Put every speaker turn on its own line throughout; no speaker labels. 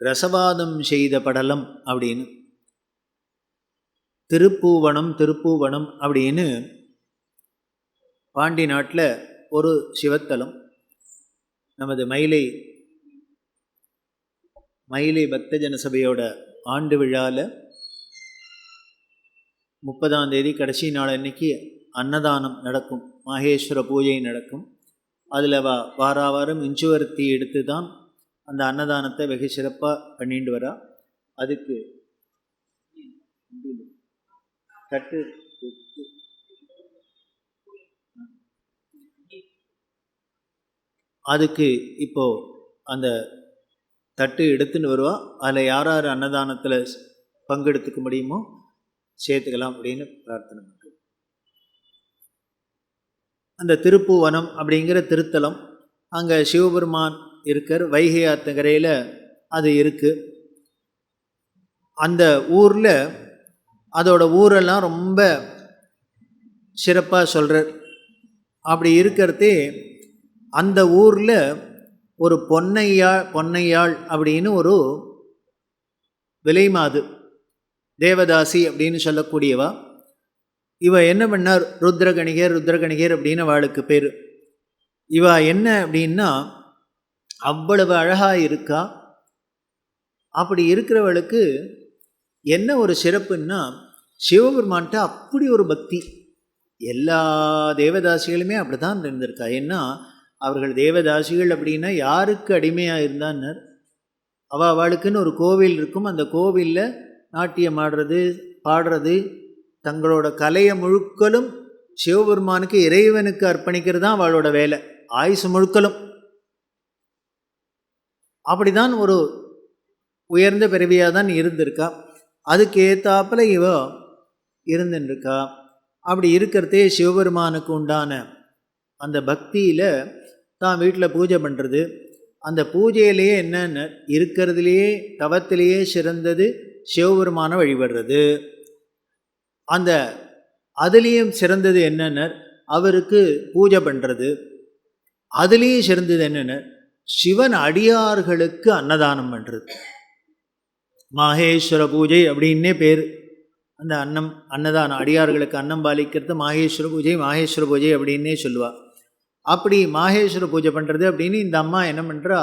ரசவாதம் செய்த படலம் அப்படின்னு. திருப்பூவனம் திருப்பூவனம் அப்படின்னு பாண்டி நாட்டில் ஒரு சிவத்தலம். நமது மயிலை மயிலை பக்தஜன சபையோட ஆண்டு விழாவில் முப்பதாம் தேதி கடைசி நாள் அன்னைக்கு அன்னதானம் நடக்கும். மாகேஸ்வர பூஜை நடக்கும். அதில் வா வாராவாரம் இஞ்சுவர்த்தி எடுத்து தான் அந்த அன்னதானத்தை வெகு சிறப்பாக பண்ணிட்டு வரா. அதுக்கு தட்டு அதுக்கு இப்போ அந்த தட்டு எடுத்துன்னு வருவா. அதில் யார் யார் அன்னதானத்தில் பங்கெடுத்துக்க முடியுமோ சேர்த்துக்கலாம் அப்படின்னு பிரார்த்தனை பண்ணுறோம். அந்த திருப்புவனம் அப்படிங்கிற திருத்தலம் அங்கே சிவபெருமான் இருக்கார். வைகை ஆத்தங்கரையில் அது இருக்குது அந்த ஊரில் அதோட ஊரெல்லாம் ரொம்ப சிறப்பாக சொல்கிறார் அப்படி இருக்கிறதே அந்த ஊரில் ஒரு பொன்னையாள் பொன்னையாள் அப்படின்னு ஒரு விலைமாது தேவதாசி அப்படின்னு சொல்லக்கூடியவா. இவ என்ன பண்ணார்? ருத்ரகணிகர் ருத்ரகணிகர் அப்படின்னு அவளுக்கு பேர். இவ என்ன அப்படின்னா அவ்வளவு அழகாக இருக்கா? அப்படி இருக்கிறவளுக்கு என்ன ஒரு சிறப்புன்னா சிவபெருமான்கிட்ட அப்படி ஒரு பக்தி. எல்லா தேவதாசிகளுமே அப்படி தான் இருந்திருக்கா? ஏன்னா அவர்கள் தேவதாசிகள் அப்படின்னா யாருக்கு அடிமையாக இருந்தான்னர்? அவள் அவளுக்குன்னு ஒரு கோவில் இருக்கும். அந்த கோவிலில் நாட்டியம் ஆடுறது பாடுறது தங்களோட கலையை முழுக்கலும் சிவபெருமானுக்கு இறைவனுக்கு அர்ப்பணிக்கிறது தான் அவளோட வேலை. ஆயுசு முழுக்கலும். அப்படிதான் ஒரு உயர்ந்த பிறவியாக தான் இருந்திருக்கா. அதுக்கு ஏத்தாப்புல இவ இருந்துருக்கா அப்படி இருக்கிறதே சிவபெருமானுக்கு உண்டான அந்த பக்தியில் தான் வீட்டில் பூஜை பண்ணுறது அந்த பூஜையிலேயே என்னென்ன இருக்கிறதுலையே தவத்திலேயே சிறந்தது சிவபெருமானை வழிபடுறது. அந்த அதுலேயும் சிறந்தது என்னென்ன? அவருக்கு பூஜை பண்ணுறது அதுலேயும் சிறந்தது என்னென்ன? சிவன் அடியார்களுக்கு அன்னதானம் பண்ணுறது மாகேஸ்வர பூஜை அப்படின்னே பேர். அந்த அன்னம் அன்னதானம் அடியார்களுக்கு அன்னம் பாலிக்கிறது மாகேஸ்வர பூஜை மாகேஸ்வர பூஜை அப்படின்னே சொல்லுவாள் அப்படி மாகேஸ்வர பூஜை பண்ணுறது அப்படின்னு இந்த அம்மா என்ன பண்ணுறா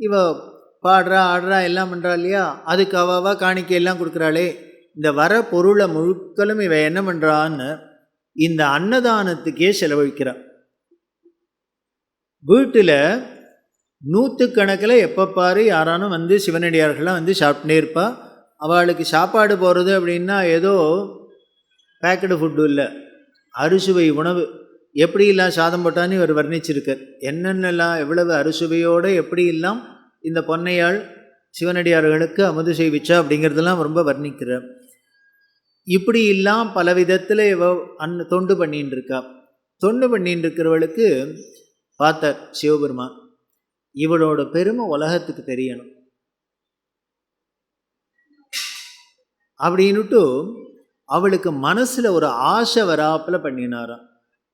இவ பாடுறா ஆடுறா எல்லாம் பண்ணுறா இல்லையா? அதுக்கு அவாவா காணிக்கை எல்லாம் கொடுக்குறாளே. இந்த வர பொருளை முழுக்கலும் இவ என்ன பண்ணுறான்னு இந்த அன்னதானத்துக்கே செலவழிக்கிறாள் வீட்டில் நூற்றுக்கணக்கில் எப்போ பாரு யாரானும் வந்து சிவனடியார்கள்லாம் வந்து சாப்பிட்டுனே இருப்பா அவளுக்கு சாப்பாடு போகிறது அப்படின்னா ஏதோ பேக்கடு ஃபுட்டு இல்லை. அறுசுவை உணவு. எப்படியெல்லாம் சாதம் போட்டான்னு இவர் வர்ணிச்சிருக்கார். என்னென்னலாம் எவ்வளவு அறுசுவையோடு எப்படியெல்லாம் இந்த பொன்னையாள் சிவனடியார்களுக்கு அமுது செய்விச்சா அப்படிங்கிறதெல்லாம் ரொம்ப வர்ணிக்கிறார். இப்படி எல்லாம் பல விதத்தில் இவ அன் தொண்டு பண்ணின்னு இருக்கா தொண்டு பண்ணின்னு இருக்கிறவளுக்கு பார்த்தார் சிவபெருமான். இவளோட பெருமை உலகத்துக்கு தெரியணும். அப்படின்னுட்டு அவளுக்கு மனசில் ஒரு ஆசை வராப்பில் பண்ணினாராம்.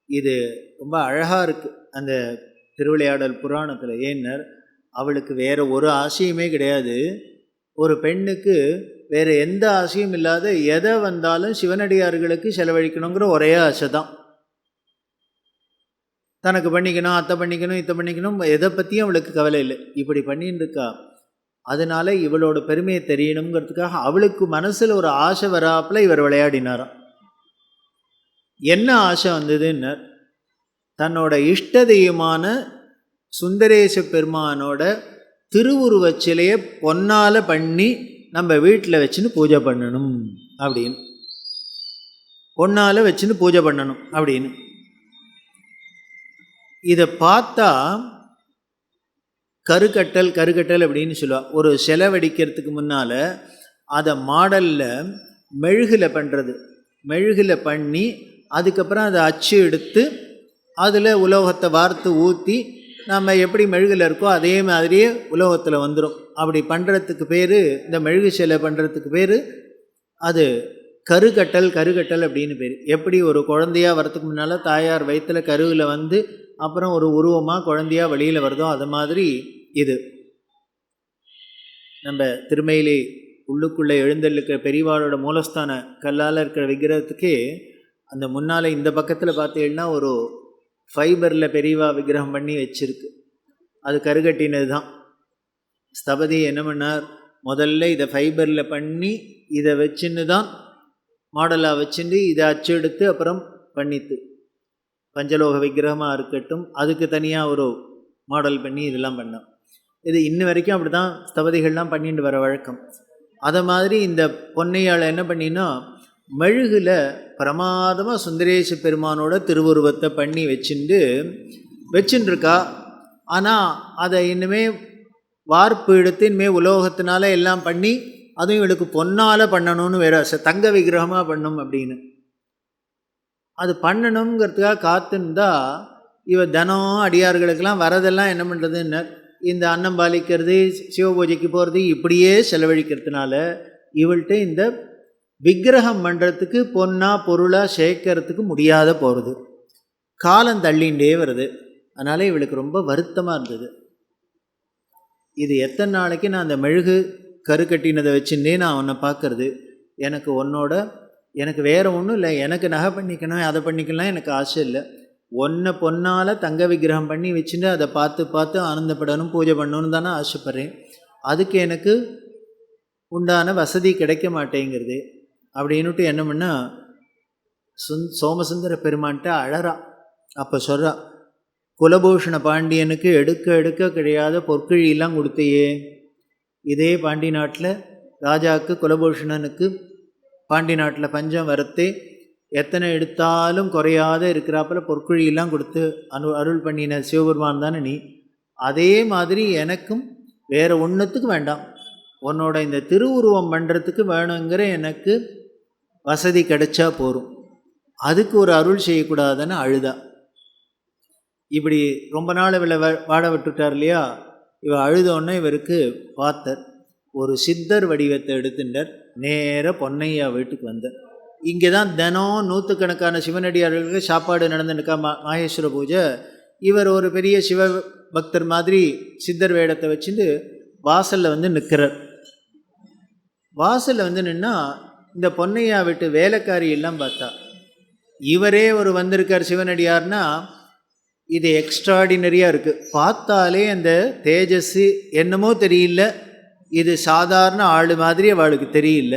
இது ரொம்ப அழகாக இருக்குது அந்த திருவிளையாடல் புராணத்தில் ஏன்னர் அவளுக்கு வேறு ஒரு ஆசையுமே கிடையாது. ஒரு பெண்ணுக்கு வேறு எந்த ஆசையும் இல்லாத எதை வந்தாலும் சிவனடியார்களுக்கு செலவழிக்கணுங்கிற ஒரே ஆசை தான் தனக்கு பண்ணிக்கணும் அத்தை பண்ணிக்கணும் இத்தை பண்ணிக்கணும் எதை பற்றியும் அவளுக்கு கவலை இல்லை. இப்படி பண்ணின்னு இருக்கா அதனால இவளோட பெருமையை தெரியணுங்கிறதுக்காக அவளுக்கு மனசில் ஒரு ஆசை வராப்பில் இவர் விளையாடினாராம். என்ன ஆசை வந்ததுன்னு தன்னோட இஷ்ட தெய்வமான சுந்தரேச பெருமானோட திருவுருவச் சிலையை பொன்னால் பண்ணி நம்ம வீட்டில் வச்சுன்னு பூஜை பண்ணணும் அப்படின்னு. பொன்னால் வச்சுன்னு பூஜை பண்ணணும் அப்படின்னு. இதை பார்த்தா கருக்கட்டல் கருக்கட்டல் அப்படின்னு சொல்லுவாள் ஒரு செலவடிக்கிறதுக்கு முன்னால் அதை மாடலில் மெழுகில் பண்ணுறது மெழுகில் பண்ணி அதுக்கப்புறம் அதை அச்சு எடுத்து அதில் உலோகத்தை வார்த்து ஊற்றி நம்ம எப்படி மெழுகில் இருக்கோ அதே மாதிரியே உலோகத்தில் வந்துடும் அப்படி பண்ணுறதுக்கு பேர் இந்த மெழுகு சிலை பண்ணுறதுக்கு பேர் அது கருக்கட்டல் கருக்கட்டல் அப்படின்னு பேர். எப்படி ஒரு குழந்தையாக வரத்துக்கு முன்னால் தாயார் வயிற்றில் கருவில் வந்து அப்புறம் ஒரு உருவமாக குழந்தையாக வெளியில் வருதோ அது மாதிரி இது. நம்ம திருமையிலே உள்ளுக்குள்ளே எழுந்தள்ளுக்கிற பெரியவாளோட மூலஸ்தான கல்லால் இருக்கிற விக்கிரகத்துக்கே அந்த முன்னால் இந்த பக்கத்தில் பார்த்தீங்கன்னா ஒரு ஃபைபரில் பெரியவா விக்கிரகம் பண்ணி வச்சுருக்கு. அது கருகட்டினது தான். ஸ்தபதி என்ன பண்ணார்? முதல்ல இதை ஃபைபரில் பண்ணி இதை வச்சுன்னு தான் மாடலாக வச்சுட்டு இதை அச்சு எடுத்து அப்புறம் பண்ணித்து பஞ்சலோக விக்கிரகமாக இருக்கட்டும் அதுக்கு தனியாக ஒரு மாடல் பண்ணி இதெல்லாம் பண்ணோம். இது இன்ன வரைக்கும் அப்படி தான் ஸ்தபதிகள்லாம் பண்ணிட்டு வர வழக்கம். அதை மாதிரி இந்த பொன்னையால் என்ன பண்ணினா மெழுகில் பிரமாதமாக சுந்தரேச பெருமானோட திருவுருவத்தை பண்ணி வச்சுட்டு வச்சுட்டுருக்கா ஆனால் அதை இன்னுமே வார்ப்பு எடுத்து இனிமேல் உலோகத்தினால எல்லாம் பண்ணி அதுவும் இவளுக்கு பொன்னால் பண்ணணும்னு வேற ஆசை தங்க விக்கிரகமாக பண்ணும் அப்படின்னு. அது பண்ணணுங்கிறதுக்காக காத்துருந்தா இவ தினம் அடியார்களுக்கெல்லாம் வரதெல்லாம் என்ன பண்ணுறதுன்னு இந்த அன்னம் பாலிக்கிறது சிவபூஜைக்கு போகிறது இப்படியே செலவழிக்கிறதுனால இவள்கிட்ட இந்த விக்கிரகம் பண்ணுறதுக்கு பொண்ணாக பொருளாக சேர்க்கறதுக்கு முடியாத போகிறது காலம் தள்ளிகிட்டே வருது. அதனால் இவளுக்கு ரொம்ப வருத்தமாக இருந்தது. இது எத்தனை நாளைக்கு நான் அந்த மெழுகு கரு கட்டினதை வச்சுட்டே நான் உன்னை பார்க்கறது. எனக்கு உன்னோட எனக்கு வேறு ஒன்றும் இல்லை. எனக்கு நகை பண்ணிக்கணும் அதை பண்ணிக்கலாம் எனக்கு ஆசை இல்லை. ஒன்றை பொன்னால் தங்க விக்கிரகம் பண்ணி வச்சுட்டு அதை பார்த்து பார்த்து ஆனந்தப்படணும் பூஜை பண்ணணும்னு தானே ஆசைப்பட்றேன். அதுக்கு எனக்கு உண்டான வசதி கிடைக்க மாட்டேங்கிறது. அப்படின்னுட்டு என்ன பண்ணால் சுந் சோமசுந்தர பெருமான்கிட்ட அழறா. அப்போ சொல்கிறா குலபூஷண பாண்டியனுக்கு எடுக்க எடுக்க கிடையாத பொற்கிழியெல்லாம் கொடுத்தையே. இதே பாண்டி நாட்டில் ராஜாவுக்கு குலபூஷணனுக்கு பாண்டி நாட்டில் பஞ்சம் வறுத்து எத்தனை எடுத்தாலும் குறையாத இருக்கிறாப்பில் பொற்குழியெல்லாம் கொடுத்து அனு அருள் பண்ணின சிவபெருமான் தானே நீ. அதே மாதிரி எனக்கும் வேறு ஒன்றுத்துக்கு வேண்டாம். உன்னோட இந்த திருவுருவம் பண்ணுறதுக்கு வேணுங்கிற எனக்கு வசதி கிடைச்சா போகும் அதுக்கு ஒரு அருள் செய்யக்கூடாதுன்னு அழுதா. இப்படி ரொம்ப நாள் இவளை வாட விட்டுட்டார் இல்லையா? இவள் அழுதோன்னே இவருக்கு பார்த்தர் ஒரு சித்தர் வடிவத்தை எடுத்துட்டார் நேர பொன்னையா வீட்டுக்கு வந்தார். இங்கே தான் தினம் நூற்றுக்கணக்கான சிவனடியார்களுக்கு சாப்பாடு நடந்துருக்கா மா மாகேஸ்வர பூஜை. இவர் ஒரு பெரிய சிவ பக்தர் மாதிரி சித்தர் வேடத்தை வச்சுட்டு வாசலில் வந்து நிற்கிறார். வாசலில் வந்து நின்னா இந்த பொன்னையா விட்டு வேலைக்காரி எல்லாம் பார்த்தா. இவரே ஒரு வந்திருக்கார் சிவனடியார்னா இது எக்ஸ்ட்ராடினரியாக இருக்குது பார்த்தாலே அந்த தேஜஸ் என்னமோ தெரியல. இது சாதாரண ஆள் மாதிரி அவளுக்கு தெரியல.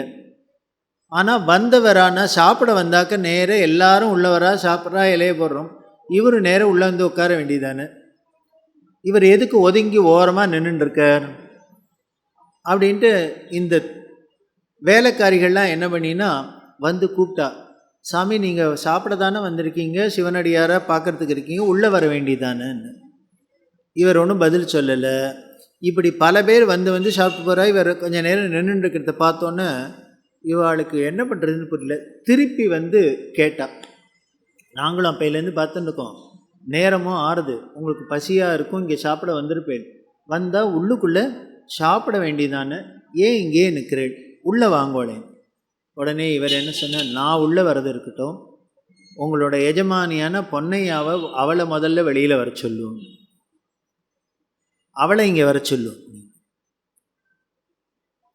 ஆனால் வந்தவரானா சாப்பிட வந்தாக்க நேராக எல்லாரும் உள்ளவரா சாப்பிட்றா இலைய போடுறோம். இவர் நேராக உள்ளே வந்து உட்கார வேண்டியதானே? இவர் எதுக்கு ஒதுங்கி ஓரமாக நின்றுட்டுருக்கார் அப்படின்ட்டு இந்த வேலைக்காரிகள்லாம் என்ன பண்ணினா வந்து கூப்பிட்டா சாமி நீங்கள் சாப்பிட தானே வந்திருக்கீங்க? சிவனடியாரை பார்க்குறதுக்கு இருக்கீங்க? உள்ளே வர வேண்டியதானேன்னு. இவர் ஒன்றும் பதில் சொல்லலை. இப்படி பல பேர் வந்து வந்து சாப்பிட்டு போகிறா இவர் கொஞ்சம் நேரம் நின்றுட்டுருக்கிறத பார்த்தோன்னே இவாளுக்கு என்ன பண்ணுறதுன்னு புரியல. திருப்பி வந்து கேட்டா. நாங்களும் அப்பையிலேருந்து பார்த்துருக்கோம் நேரமும் ஆறுது. உங்களுக்கு பசியாக இருக்கும் இங்கே சாப்பிட வந்திருப்பேன். வந்தால் உள்ளுக்குள்ளே சாப்பிட வேண்டியதானே? ஏன் இங்கேயே நிற்கிறேன் உள்ளே வாங்கோளேன் உடனே இவர் என்ன சொன்னார்? நான் உள்ளே வரது இருக்கட்டும். உங்களோட எஜமானியான பொன்னையாவை அவளை முதல்ல வெளியில் வர சொல்லும் அவளை இங்கே வர சொல்லும்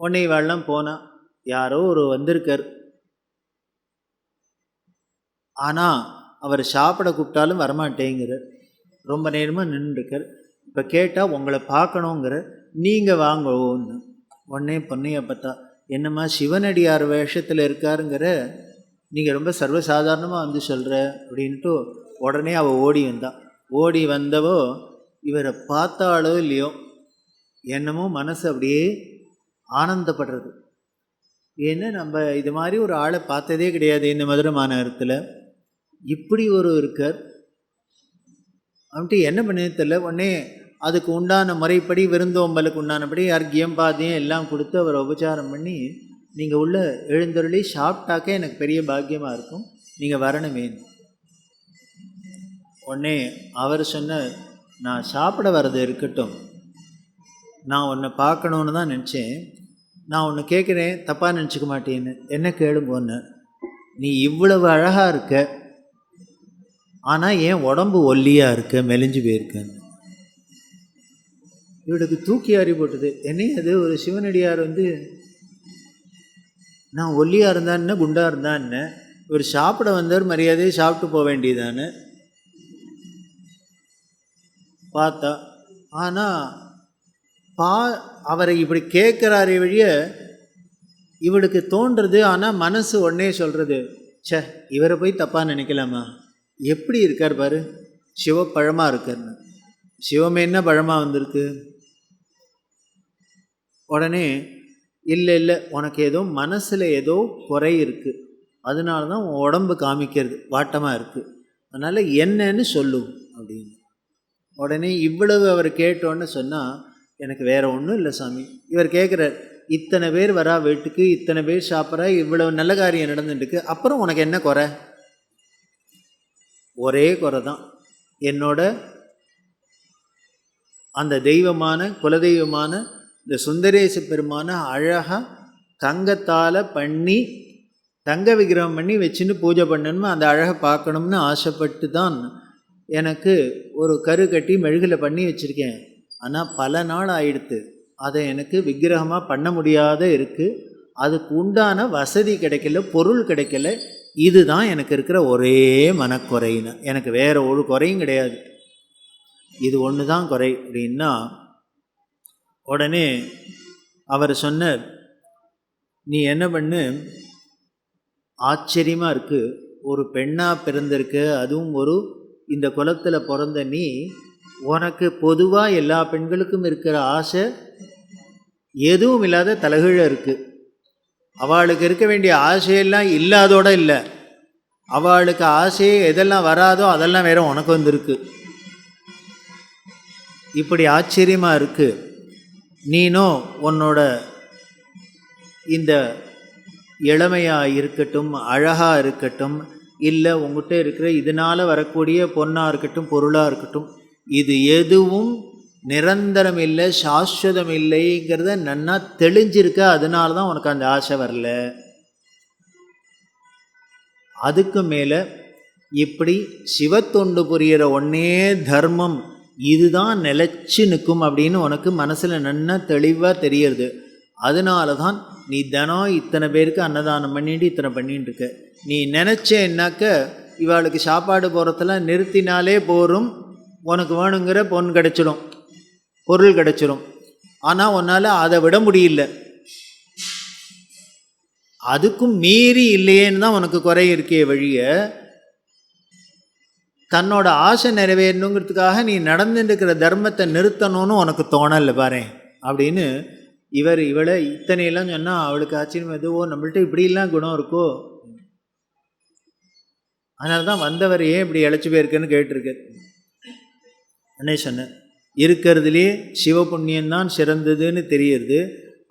உன்னை இவெல்லாம் போனா யாரோ ஒரு வந்திருக்கார். ஆனால் அவர் சாப்பிட கூப்பிட்டாலும் வரமாட்டேங்கிறார் ரொம்ப நேரமாக நின்றுருக்கார். இப்போ கேட்டால் உங்களை பார்க்கணுங்கிற நீங்கள் வாங்கன்னு. உடனே பொன்னையை பார்த்தா என்னம்மா சிவனடியார் வேஷத்தில் இருக்காருங்கிற நீங்கள் ரொம்ப சர்வசாதாரணமாக வந்து சொல்கிற அப்படின்ட்டு உடனே அவள் ஓடி வந்தாள் ஓடி வந்தவோ இவரை பார்த்தாலோ இல்லையோ என்னமோ மனசு அப்படியே ஆனந்தப்படுறது. ஏன்னா நம்ம இது மாதிரி ஒரு ஆளை பார்த்ததே கிடையாது இந்த மதுரை மாநகரத்தில். இப்படி ஒரு இருக்கார். அப்படின்ட்டு என்ன பண்ணது தெரில உடனே அதுக்கு உண்டான முறைப்படி விருந்தோம்பலுக்கு உண்டானபடி அர்க்கியம் பாத்தியம் எல்லாம் கொடுத்து அவரை உபச்சாரம் பண்ணி நீங்கள் உள்ள எழுந்தருளி சாப்பிட்டாக்கே எனக்கு பெரிய பாக்கியமாக இருக்கும். நீங்கள் வரணுமே. உடனே அவர் சொன்ன நான் சாப்பிட வர்றது இருக்கட்டும். நான் உன்னை பார்க்கணுன்னு தான் நினச்சேன். நான் ஒன்று கேட்குறேன் தப்பாக நினச்சிக்க மாட்டேன்னு. என்ன கேளுங்கன்னு. நீ இவ்வளவு அழகாக இருக்க. ஆனால் ஏன் உடம்பு ஒல்லியாக இருக்க மெலிஞ்சு போயிருக்கன்னு. இவளுக்கு தூக்கி அறி போட்டது. என்னையும் அது ஒரு சிவனடியார் வந்து நான் ஒல்லியாக இருந்தான்னு குண்டாக இருந்தான்னு இவர் சாப்பிட வந்தவர் மரியாதையை சாப்பிட்டு போக வேண்டியதானே? பார்த்தா. ஆனால் பா அவரை இப்படி கேட்குறாரே வழிய இவளுக்கு தோன்றுறது ஆனால் மனசு உடனே சொல்கிறது சே இவரை போய் தப்பாக நினைக்கலாமா? எப்படி இருக்கார் பாரு? சிவப்பழமாக இருக்கார்னு. சிவமே என்ன பழமாக வந்திருக்கு? உடனே இல்லை இல்லை உனக்கு ஏதோ மனசில் ஏதோ குறை இருக்குது அதனால தான் உன் உடம்பு காமிக்கிறது வாட்டமாக இருக்குது அதனால் என்னன்னு சொல்லுவோம் உடனே இவ்வளவு அவர் கேட்டோன்னு சொன்னால் எனக்கு வேறு ஒன்றும் இல்லை சாமி. இவர் கேட்குறார் இத்தனை பேர் வரா வீட்டுக்கு இத்தனை பேர் சாப்பிட்றா இவ்வளவு நல்ல காரியம் நடந்துட்டுருக்கு அப்புறம் உனக்கு என்ன குறை? ஒரே குறை தான். என்னோட அந்த தெய்வமான குலதெய்வமான இந்த சுந்தரேச பெருமான அழகாக தங்கத்தால் பண்ணி தங்க விக்கிரகம் பண்ணி வச்சுன்னு பூஜை பண்ணணும்னு அந்த அழகை பார்க்கணும்னு ஆசைப்பட்டு தான் எனக்கு ஒரு கரு கட்டி மெழுகில் பண்ணி வச்சுருக்கேன். ஆனால் பல நாள் ஆயிடுத்து. அதை எனக்கு விக்கிரகமாக பண்ண முடியாத இருக்குது அதுக்கு உண்டான வசதி கிடைக்கல பொருள் கிடைக்கல. இதுதான் எனக்கு இருக்கிற ஒரே மனக்குறைன்னு. எனக்கு வேறு ஒரு குறையும் கிடையாது. இது ஒன்று தான் குறை அப்படின்னா உடனே அவர் சொன்னார் நீ என்ன பண்ணு? ஆச்சரியமாக இருக்குது ஒரு பெண்ணாக பிறந்திருக்கு. அதுவும் ஒரு இந்த குலத்தில் பிறந்த நீ உனக்கு பொதுவாக எல்லா பெண்களுக்கும் இருக்கிற ஆசை எதுவும் இல்லாத தலகீழ இருக்குது அவளுக்கு இருக்க வேண்டிய ஆசையெல்லாம் இல்லாதோட இல்லை. அவளுக்கு ஆசையே எதெல்லாம் வராதோ அதெல்லாம் வேற உனக்கு வந்திருக்கு. இப்படி ஆச்சரியமாக இருக்குது நீனும் உன்னோட இந்த இளமையாக இருக்கட்டும் அழகாக இருக்கட்டும் இல்லை உங்ககிட்ட இருக்கிற இதனால் வரக்கூடிய பொண்ணாக இருக்கட்டும் பொருளாக இருக்கட்டும் இது எதுவும் நிரந்தரம் இல்லை சாஸ்வதம் இல்லைங்கிறத நன்னா தெளிஞ்சிருக்க அதனால தான் உனக்கு அந்த ஆசை வரல. அதுக்கு மேலே இப்படி சிவத்தொண்டு புரிகிற ஒன்னே தர்மம் இதுதான் நிலச்சி நிற்கும் அப்படின்னு உனக்கு மனசில் நன்னா தெளிவாக தெரியறது. அதனால தான் நீ தினம் இத்தனை பேருக்கு அன்னதானம் பண்ணிட்டு இத்தனை பண்ணிட்டு இருக்க. நீ நினச்சேன்னாக்க இவாளுக்கு சாப்பாடு போகிறதுல நிறுத்தினாலே போரும். உனக்கு வேணுங்கிற பொன் கிடச்சிடும். பொருள் கிடச்சிடும். ஆனால் உன்னால் அதை விட முடியல. அதுக்கும் மீறி இல்லையேன்னு தான் உனக்கு குறை இருக்கே வழிய தன்னோட ஆசை நிறைவேறணுங்கிறதுக்காக நீ நடந்துட்டுருக்கிற தர்மத்தை நிறுத்தணும்னு உனக்கு தோணலை பாரு அப்படின்னு இவர் இவளை இத்தனையெல்லாம் சொன்னால் அவளுக்கு ஆச்சரியம் எதுவோ நம்மள்ட்ட இப்படிலாம் குணம் இருக்கோ? அதனால தான் வந்தவர் ஏன் இப்படி இழைச்சி போயிருக்குன்னு கேட்டிருக்கு அண்ணே சொன்னேன் இருக்கிறதுலே சிவபுண்ணியம்தான் சிறந்ததுன்னு தெரியுது.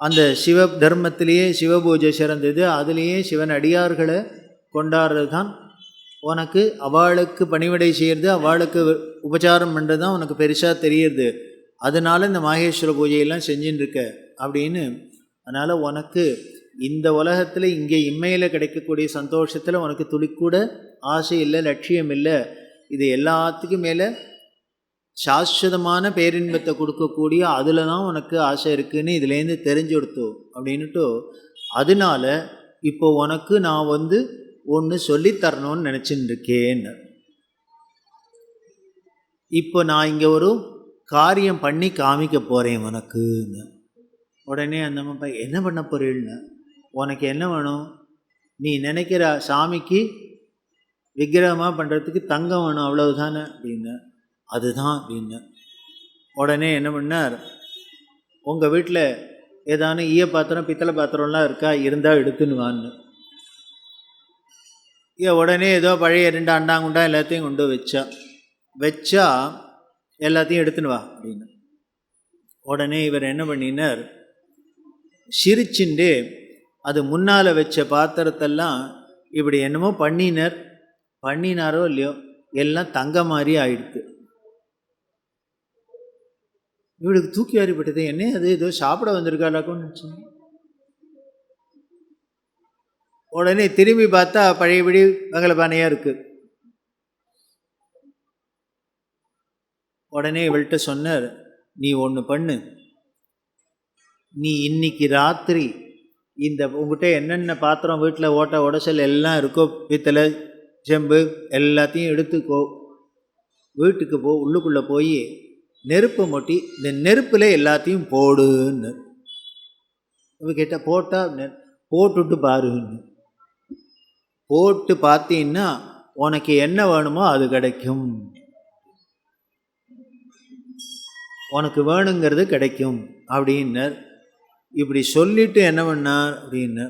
அந்த சிவ தர்மத்திலேயே சிவ பூஜை சிறந்தது. அதுலேயே சிவன் அடியார்களை கொண்டாடுறது தான் உனக்கு அவளுக்கு பணிவிடை செய்கிறது அவளுக்கு உபச்சாரம் பண்ணுறது தான் உனக்கு பெருசாக தெரியுது. அதனால இந்த மாகேஸ்வர பூஜையெல்லாம் செஞ்சுட்டு இருக்க அப்படின்னு. அதனால் உனக்கு இந்த உலகத்தில் இங்கே இம்மையில் கிடைக்கக்கூடிய சந்தோஷத்தில் உனக்கு துளிக்கூட ஆசை இல்லை லட்சியம் இல்லை. இது எல்லாத்துக்கும் மேலே சாஸ்வதமான பேரின்பத்தை கொடுக்கக்கூடிய அதில் தான் உனக்கு ஆசை இருக்குதுன்னு இதுலேருந்து தெரிஞ்சு கொடுத்தோம் அப்படின்னுட்டு அதனால இப்போ உனக்கு நான் வந்து ஒன்று சொல்லித்தரணும்னு நினச்சின்னு இருக்கேன் இப்போ நான் இங்கே ஒரு காரியம் பண்ணி காமிக்க போகிறேன் உனக்குன்னு. உடனே அந்த அம்மா என்ன பண்ண போறீள்னு? உனக்கு என்ன வேணும்? நீ நினைக்கிற சாமிக்கு விக்கிரகமாக பண்ணுறதுக்கு தங்கம் வேணும் அவ்வளவுதானே? அப்படின்னு. அதுதான் அப்படின்னு. உடனே என்ன பண்ணார்? உங்கள் வீட்டில் ஏதானு ஈய பாத்திரம் பித்தளை பாத்திரம்லாம் இருக்கா? இருந்தால் எடுத்துன்னு வான்னு. ஏ உடனே ஏதோ பழைய ரெண்டு அண்டாங்குண்டா எல்லாத்தையும் கொண்டு வச்சா. வச்சா எல்லாத்தையும் எடுத்துன்னு வா அப்படின்னு. உடனே இவர் என்ன பண்ணினார்? சிரிச்சுண்டு அது முன்னால் வச்ச பாத்திரத்தெல்லாம் இப்படி என்னமோ பண்ணினர். பண்ணினாரோ இல்லையோ எல்லாம் தங்க மாதிரி ஆயிடுது இவளுக்கு தூக்கி வாரிப்பட்டது. என்ன அது? ஏதோ சாப்பிட வந்திருக்காளாக்குன்னு நினச்சேன். உடனே திரும்பி பார்த்தா பழையபடி வகலபானையாக இருக்கு. உடனே இவள்கிட்ட சொன்னார் நீ ஒன்று பண்ணு. நீ இன்னைக்கு ராத்திரி இந்த உங்ககிட்ட என்னென்ன பாத்திரம் வீட்டில் ஓட்ட உடசல் எல்லாம் இருக்கோ பித்தளை செம்பு எல்லாத்தையும் எடுத்துக்கோ. வீட்டுக்கு போ உள்ளுக்குள்ளே போய் நெருப்பை மொட்டி இந்த நெருப்பில் எல்லாத்தையும் போடுன்னு. இவ கேட்டால் போட்டால் போட்டுட்டு பாருன்னு. போட்டு பார்த்தீங்கன்னா உனக்கு என்ன வேணுமோ அது கிடைக்கும். உனக்கு வேணுங்கிறது கிடைக்கும் அப்படின்னர். இப்படி சொல்லிட்டு என்ன பண்ணார் அப்படின்னு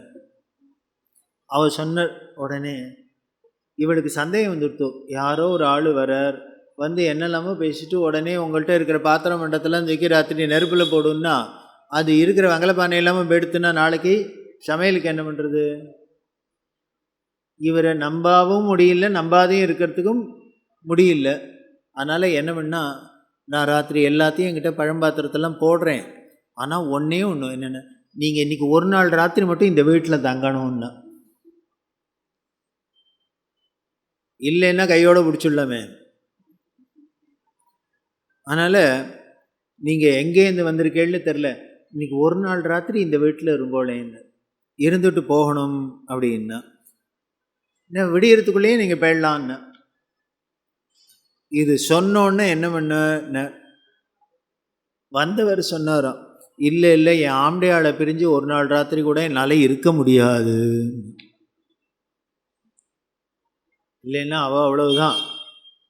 அவர் சொன்ன உடனே இவளுக்கு சந்தேகம் வந்துடுத்து. யாரோ ஒரு ஆள் வரார். வந்து என்னெல்லாமோ பேசிட்டு உடனே உங்கள்கிட்ட இருக்கிற பாத்திரம் மண்டத்தெல்லாம் தூக்கி ராத்திரி நெருப்பில் போடுன்னா அது இருக்கிற வங்கலப்பானை இல்லாமல் எடுத்துனா நாளைக்கு சமையலுக்கு என்ன பண்ணுறது இவரை நம்பாவும் முடியல நம்பாதையும் இருக்கிறதுக்கும் முடியல. அதனால் என்ன பண்ணா நான் ராத்திரி எல்லாத்தையும் என்கிட்ட பழம்பாத்திரத்தெல்லாம் போடுறேன். ஆனால் ஒன்றே ஒன்று என்னென்ன? நீங்கள் இன்றைக்கி ஒரு நாள் ராத்திரி மட்டும் இந்த வீட்டில் தங்கணும்னு. இல்லைன்னா கையோடு பிடிச்சிடலாமே. அதனால் நீங்கள் எங்கேருந்து வந்திருக்கேன்னு தெரில இன்றைக்கி ஒரு நாள் ராத்திரி இந்த வீட்டில் இருங்கோலேன்னு இருந்துட்டு போகணும் அப்படின்னா. என்ன விடியறதுக்குள்ளேயே நீங்கள் போயிடலான்னு. இது சொன்னோன்னே என்ன பண்ண வந்தவர் சொன்னாராம். இல்லை இல்லை என் ஆம்படையாளை பிரிஞ்சு ஒரு நாள் ராத்திரி கூட என்னால் இருக்க முடியாது. இல்லைன்னா அவள் அவ்வளவுதான்.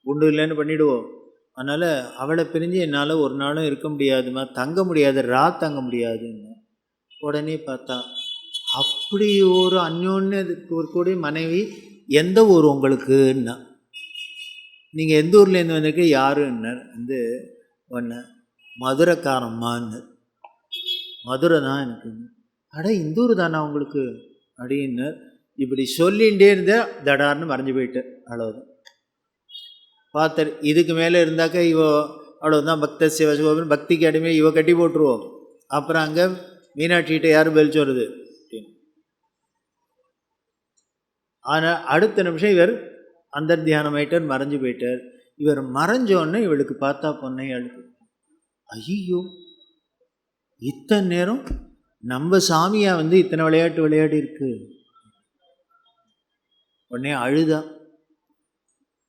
உண்டு இல்லைன்னு பண்ணிவிடுவோம் அதனால் அவளை பிரிஞ்சு என்னால் ஒரு நாளும் இருக்க முடியாதுமா தங்க முடியாது ரா தங்க முடியாதுன்னு. உடனே பார்த்தா அப்படி ஒரு அந்யோன்ய ஒரு மனைவி எந்த ஊர் உங்களுக்குன்னா? நீங்கள் எந்த ஊர்லேருந்து வந்திருக்க யாருன்னு? வந்து ஒன்று மதுரக்காரம்மான்னு. மதுரை தான் எனக்கு அட இந்தூர் தானா உங்களுக்கு? அப்படின்னு இப்படி சொல்லிகிட்டே இருந்த தடார்னு மறைஞ்சு போயிட்டு அவ்வளோதான் பார்த்தர் இதுக்கு மேலே இருந்தாக்க இவ அவ்வளோதான் பக்த சிவசிவன் பக்திக்கு அடிமையை இவ கட்டி போட்டுருவோம். அப்புறம் அங்கே மீனாட்சிகிட்ட யார் பெல்ச்சு வருது ஆனால் அடுத்த நிமிஷம் இவர் அந்தர்தியானமாயிட்டார் மறைஞ்சு போயிட்டார். இவர் மறைஞ்சோடனே இவளுக்கு பார்த்தா பொண்ணை அழுது ஐயோ! இத்தனை நேரம் நம்ம சாமியாக வந்து இத்தனை விளையாட்டு விளையாடி இருக்கு? உடனே அழுதா.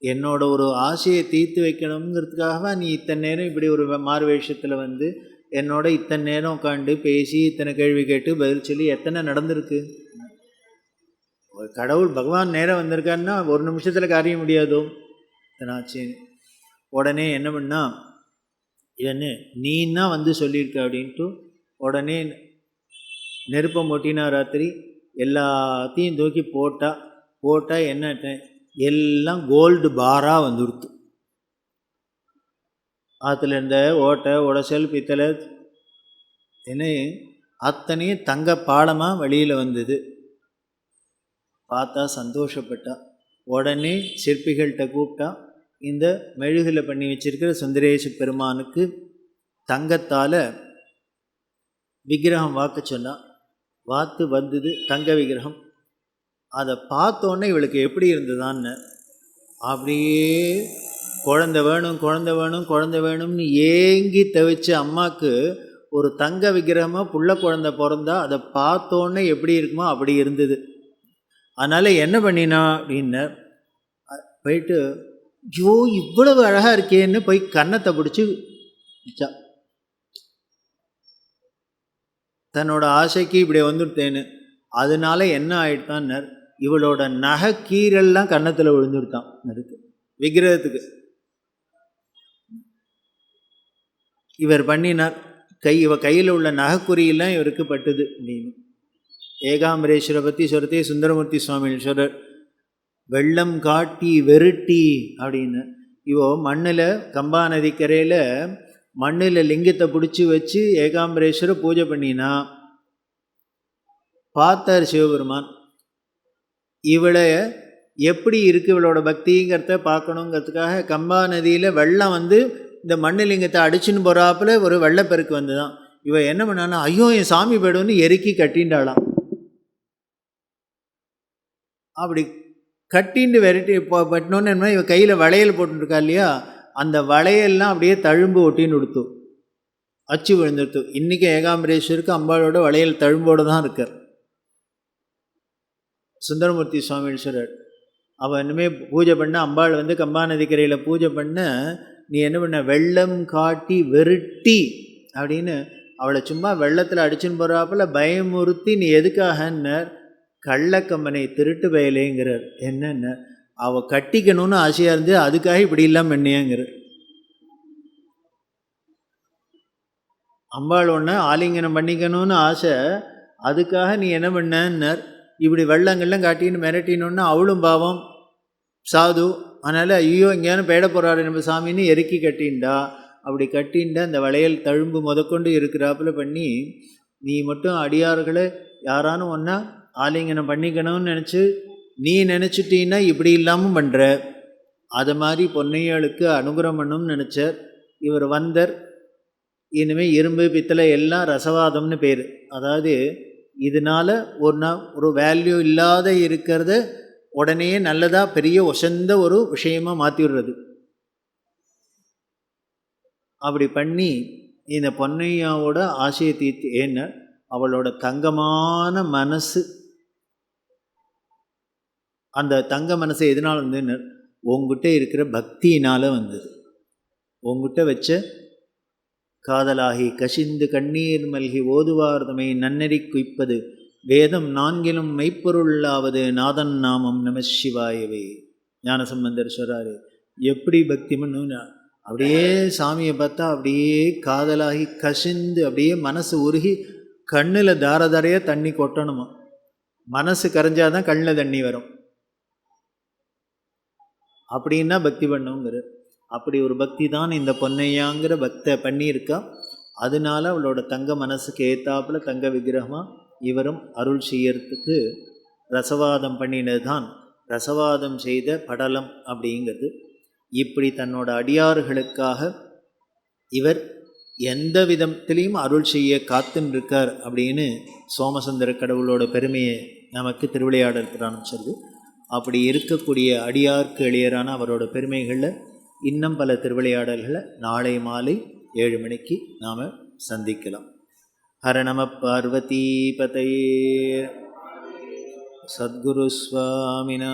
என்னோட ஒரு ஆசையை தீர்த்து வைக்கணுங்கிறதுக்காகவா நீ இத்தனை நேரம் இப்படி ஒரு மாறு வேஷத்தில் வந்து என்னோட இத்தனை நேரம் உட்காந்து பேசி இத்தனை கேள்வி கேட்டு பதில் சொல்லி எத்தனை நடந்திருக்கு? ஒரு கடவுள் பகவான் நேரம் வந்திருக்காருன்னா ஒரு நிமிஷத்தில் காரியம் முடியாதோ? இத்தனாச்சு உடனே என்ன பண்ணா என்ன நீன்னா வந்து சொல்லியிருக்க அப்படின்ட்டு உடனே நெருப்பை மொட்டினா ராத்திரி எல்லாத்தையும் தூக்கி போட்டால் போட்டால் என்ன எல்லாம் கோல்டு பாராக வந்துடுத்து ஆற்றுல இருந்த ஓட்டை உடசல் பித்தளை என்ன அத்தனையும் தங்க பாலமாக வெளியில் வந்தது. பார்த்தா சந்தோஷப்பட்டா. உடனே சிற்பிகள்கிட்ட கூப்பிட்டா இந்த மெழுகில் பண்ணி வச்சிருக்கிற சுந்தரேச பெருமானுக்கு தங்கத்தால் விக்கிரகம் வாக்க சொன்னான். வாத்து வந்தது தங்க விக்கிரகம். அதை பார்த்தோன்னே இவளுக்கு எப்படி இருந்ததான்னு அப்படியே குழந்த வேணும் குழந்த வேணும் குழந்த வேணும்னு ஏங்கி தவிச்ச அம்மாவுக்கு ஒரு தங்க விக்கிரகமாக புள்ள குழந்த பிறந்தா அதை பார்த்தோன்னே எப்படி இருக்குமோ அப்படி இருந்தது. அதனால் என்ன பண்ணினா அப்படின்னு போயிட்டு ஐயோ இவ்வளவு அழகாக இருக்கேன்னு போய் கன்னத்தை பிடிச்சி வச்சா தன்னோட ஆசைக்கு இப்படி வந்துடுத்தேன்னு அதனால என்ன ஆயிடுத்தான்னர் இவளோட நகை கீரெல்லாம் கன்னத்தில் விழுந்துருத்தான் அதுக்கு விக்கிரகத்துக்கு. இவர் பண்ணினார். கை இவ கையில் உள்ள நகைக்குறியெல்லாம் இவருக்கு பட்டுது அப்படின்னு. ஏகாம்பரேஸ்வரை பற்றி சொல்கிறதே சுந்தரமூர்த்தி சுவாமி சொல்கிறார் வெள்ளம் காட்டி வெருட்டி அப்படின்னு. இவோ மண்ணில் கம்பா நதிக்கரையில் மண்ணில் லிங்கத்தை பிடிச்சி வச்சு ஏகாம்பரேஸ்வரை பூஜை பண்ணினா பார்த்தார் சிவபெருமான். இவளை எப்படி இருக்குது இவளோட பக்திங்கிறத பார்க்கணுங்கிறதுக்காக கம்பா நதியில் வெள்ளம் வந்து இந்த மண்ணு லிங்கத்தை அடிச்சுன்னு போகிறாப்புல ஒரு வெள்ளப்பெருக்கு வந்து தான் இவ என்ன பண்ணானா ஐயோ என் சாமி போய்டுன்னு எருக்கி கட்டின்றாளாம் அப்படி கட்டின்னு விரட்டி இப்போ பட்டினோன்னு என்ன கையில் வளையல் போட்டுருக்கா இல்லையா? அந்த வளையல்லாம் அப்படியே தழும்பு ஒட்டின்னு கொடுத்தோம் அச்சு விழுந்துருத்து இன்றைக்கி ஏகாம்பரேஸ்வருக்கு அம்பாளோட வளையல் தழும்போடு தான் இருக்கார் சுந்தரமூர்த்தி சுவாமீஸ்வரர் அவள் இனிமேல் பூஜை பண்ண அம்பாள் வந்து கம்பா நதிக்கரையில் பூஜை பண்ண நீ என்ன பண்ண? வெள்ளம் காட்டி வெருட்டி அப்படின்னு அவளை சும்மா வெள்ளத்தில் அடிச்சுன்னு போகிறாப்பில் பயமுறுத்தி நீ எதுக்காகன்னர்? கள்ளக்கம்பனை திருட்டு வயலேங்கிறார் என்னென்ன? அவள் கட்டிக்கணும்னு ஆசையாக இருந்து அதுக்காக இப்படி இல்லாமல் என்னையாங்கிறார் அம்பாள் ஒன்று ஆலிங்கனம் பண்ணிக்கணும்னு ஆசை அதுக்காக நீ என்ன பண்ணன்னார். இப்படி வெள்ளங்கள்லாம் காட்டின்னு மிரட்டினோன்னா அவளும் பாவம். சாது அதனால் ஐயோ எங்கேயானு பேட போகிறாரு நம்ம சாமின்னு எருக்கி கட்டின்டா அப்படி கட்டின்டா அந்த வளையல் தழும்பு முதற்கொண்டு இருக்கிறாப்புல பண்ணி நீ மட்டும் அடியார்களை யாரானும் ஒன்றா ஆலிங்கனம் பண்ணிக்கணும்னு நினச்சி நீ நினச்சிட்டீன்னா இப்படி இல்லாமல் பண்ணுற அது மாதிரி பொன்னையாளுக்கு அனுகிரகம் பண்ணணும்னு நினச்சார். இவர் வந்தர். இனிமேல் இரும்பு பித்தளை எல்லாம் ரசவாதம்னு பேர். அதாவது இதனால் ஒரு நான் ஒரு வேல்யூ இல்லாத இருக்கிறத உடனே நல்லதாக பெரிய ஒசந்த ஒரு விஷயமாக மாற்றி விடுறது அப்படி பண்ணி இந்த பொன்னையாவோட ஆசையை தீர்த்து ஏன்னா அவளோட தங்கமான மனசு அந்த தங்க மனசு எதனால் வந்து உங்ககிட்ட இருக்கிற பக்தியினால் வந்தது. உங்ககிட்ட வச்ச காதலாகி கசிந்து கண்ணீர் மல்கி ஓதுவார்தமை நன்னெறி குய்ப்பது வேதம் நான்கிலும் மெய்ப்பொருளாவது நாதன் நாமம் நம சிவாயவே. ஞானசம்பந்தர் சொல்கிறாரு எப்படி பக்தி பண்ணுன்னு அப்படியே சாமியை பார்த்தா அப்படியே காதலாகி கசிந்து அப்படியே மனசு உருகி கண்ணில் தார தாரையாக தண்ணி கொட்டணுமா? மனசு கரைஞ்சாதான் கண்ணில் தண்ணி வரும். அப்படின்னா பக்தி பண்ணுங்கிற? அப்படி ஒரு பக்தி தான் இந்த பொன்னையாங்கிற பக்தை பண்ணியிருக்கா. அதனால அவளோட தங்க மனசுக்கு ஏத்தாப்புல தங்க விக்கிரகமாக இவரும் அருள் செய்யறதுக்கு ரசவாதம் பண்ணினது தான் ரசவாதம் செய்த படலம் அப்படிங்கிறது. இப்படி தன்னோட அடியார்களுக்காக இவர் எந்த விதத்திலையும் அருள் செய்ய காத்துன்னு இருக்கார் அப்படின்னு சோமசுந்தர கடவுளோட பெருமையை நமக்கு திருவிளையாடல் புராணம் சொல்லு அப்படி இருக்கக்கூடிய அடியார்க்கு எளியரான அவரோட பெருமைகளில் இன்னும் பல திருவிளையாடல்களை நாளை மாலை ஏழு மணிக்கு நாம் சந்திக்கலாம். ஹரணம நம பார்வதி பதையே சத்குரு சுவாமினா